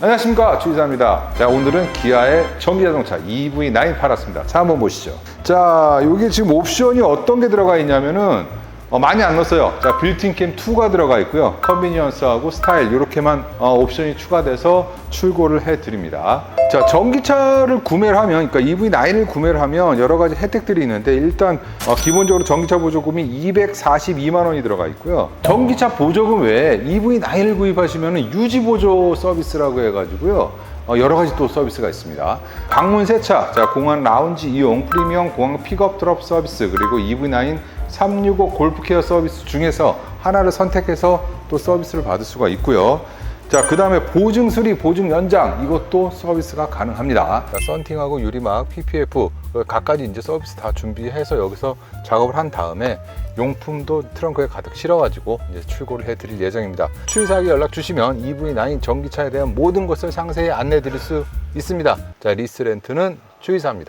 안녕하십니까. 주의사입니다. 자 오늘은 기아의 전기자동차 EV9 팔았습니다. 자 한번 보시죠. 자 여기 지금 옵션이 어떤 게 들어가 있냐면은 어, 많이 안 넣었어요. 자 빌트인캠 2가 들어가 있고요. 컨비니언스하고 스타일 이렇게만 어, 옵션이 추가돼서 출고를 해 드립니다 자 전기차를 구매를 하면 그러니까 EV9을 구매를 하면 여러 가지 혜택들이 있는데 일단 어, 기본적으로 전기차 보조금이 242만 원이 들어가 있고요 전기차 보조금 외에 EV9을 구입하시면 유지 보조 서비스라고 해가지고요 어, 여러 가지 또 서비스가 있습니다. 방문 세차, 자, 공항 라운지 이용, 프리미엄 공항 픽업 드롭 서비스, 그리고 EV9 365 골프 케어 서비스 중에서 하나를 선택해서 또 서비스를 받을 수가 있고요. 자, 그 다음에 보증 수리, 보증 연장, 이것도 서비스가 가능합니다. 자, 썬팅하고 유리막, PPF, 그 각가지 이제 서비스 다 준비해서 여기서 작업을 한 다음에 용품도 트렁크에 가득 실어가지고 이제 출고를 해드릴 예정입니다. 추이사에게 연락 주시면 EV9 전기차에 대한 모든 것을 상세히 안내 드릴 수 있습니다. 자, 리스 렌트는 추이사입니다.